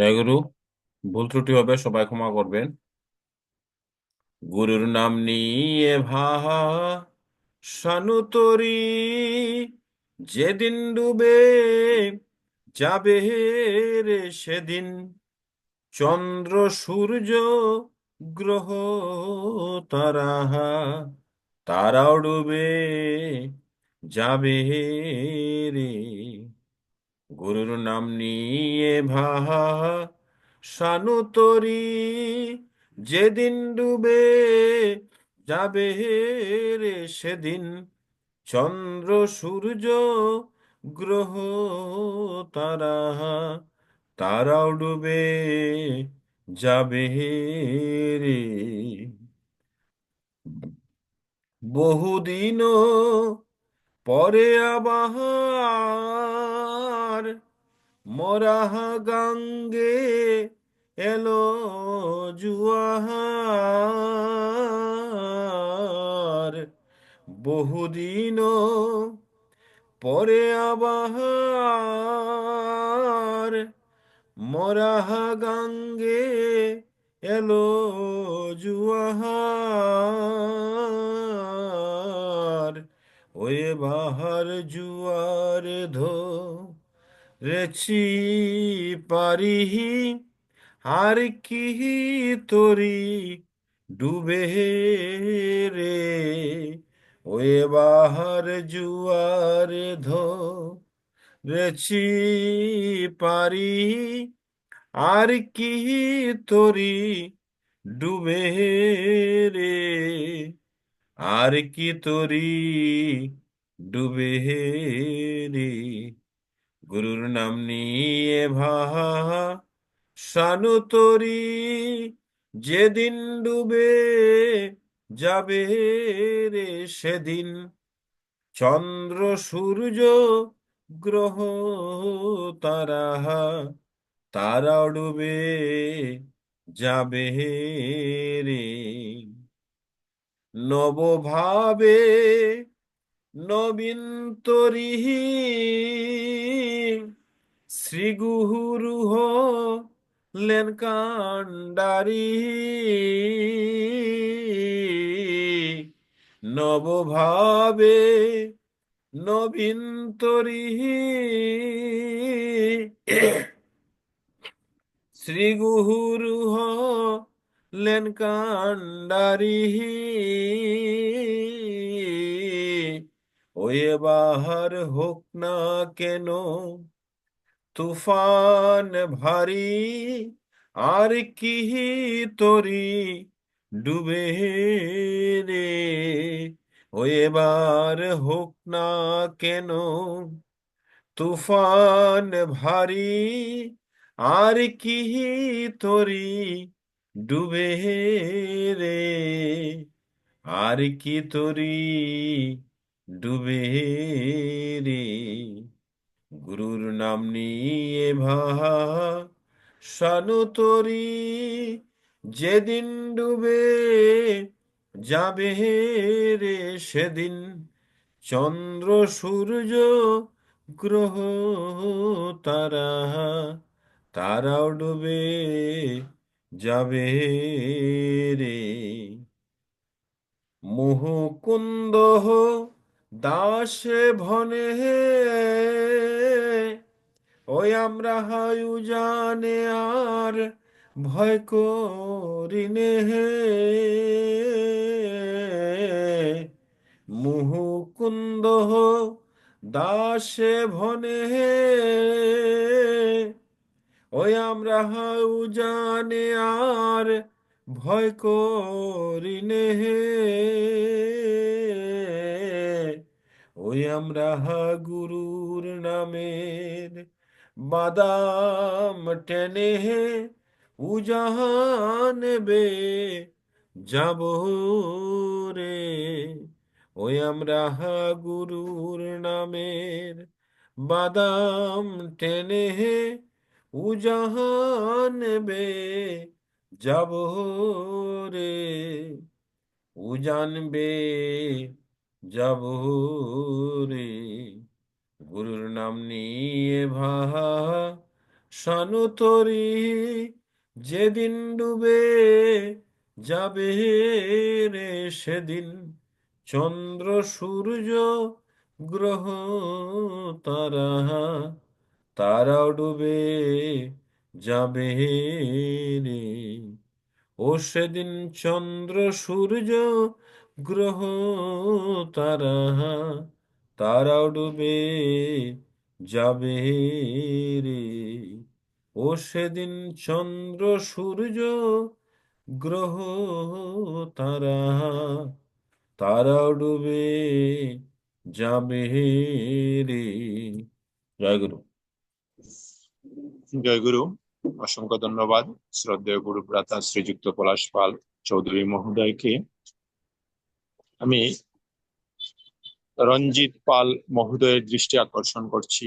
জয় গুরু। ভুল ত্রুটি হবে, সবাই ক্ষমা করবেন। গুরুর নাম নিয়ে ভাসানু তরি, যেদিন ডুবে যাবে রে সেদিন। চন্দ্র, সূর্য, গ্রহ, তারা তারাও ডুবে যাবে রে গুরুর নাম নিয়ে ভাসানু তরি যেদিন ডুবে যাবে রে সেদিন। চন্দ্র, সূর্য, গ্রহ, তারা, তারাও ডুবে যাবে রে। বহুদিন পরে আবার মরাহ গাঙ্গে এলো জুয়ার। বহুদিন পরে আবার মরাহ গাঙ্গে এলো জুয়ার। ওই বাহার জুয়ার ধো, রেছি পারিহি আর কি তরি ডুবে রে? ওই বাহার জুয়ার ধো, রেছি পারি আর কি তরি ডুবে রে? আর কি তরি ডুবে রে? গুরুর নাম নিয়ে ভাসানু তরি যেদিন ডুবে যাবে রে সেদিন। চন্দ্র, সূর্য, গ্রহ তারা তারা ডুবে যাবে রে। নবভাবে নবীন তরি শ্রীগুরু হলেন কাণ্ডারি। নবভাবে নবীন তরি শ্রীগুরু হলেন কাণ্ডারি ওই বাহার হোক না কেন, তুফান ভারী, আর কি তরি ডুবে রে। ও এবার হোক না কেন, তুফান ভারী, আর কি তরি ডুবে রে, আর কি তরি ডুবে রে? গুরুর নাম নিয়ে ভাসানু তরি, যেদিন ডুবে যাবে রে, সেদিন চন্দ্র, সূর্য, গ্রহ, তারা, তারাও ডুবে যাবে রে। মুহুকুন্দ দাসে ভনে ওই আমরা হায়ু জানে আর ভয় করিনে হে। মুহুকুন্দ দাসে ভনে আমরা হাউ জানে আর ভয় করিনে হে। ওই আমরা গুরুর নামের বাদাম টেনে হে, উজাহান বে যাব রে। ওই আমরা গুরুর নামের বাদাম টেনে হে উজাহান বে যাব রে উজানবে যাব রে গুরুর নাম নিয়ে ভা শানুতরি যেদিন ডুবে যাবে রে সেদিন চন্দ্র সূর্য গ্রহ তারা তারাও ডুবে যাবে রে। ও সেদিন চন্দ্র, সূর্য গ্রহ তারা, তারাও ডুবে যাবে রে। ও সেদিন চন্দ্র, সূর্য গ্রহ তারা, তারাও ডুবে যাবে রে। জয় গুরু। জয় গুরু। অসংখ্য ধন্যবাদ। শ্রদ্ধেয় গুরু ভ্রাতা শ্রীযুক্ত পলাশ পাল চৌধুরী মহোদয়কে। আমি রঞ্জিত পাল মহোদয়ের দৃষ্টি আকর্ষণ করছি।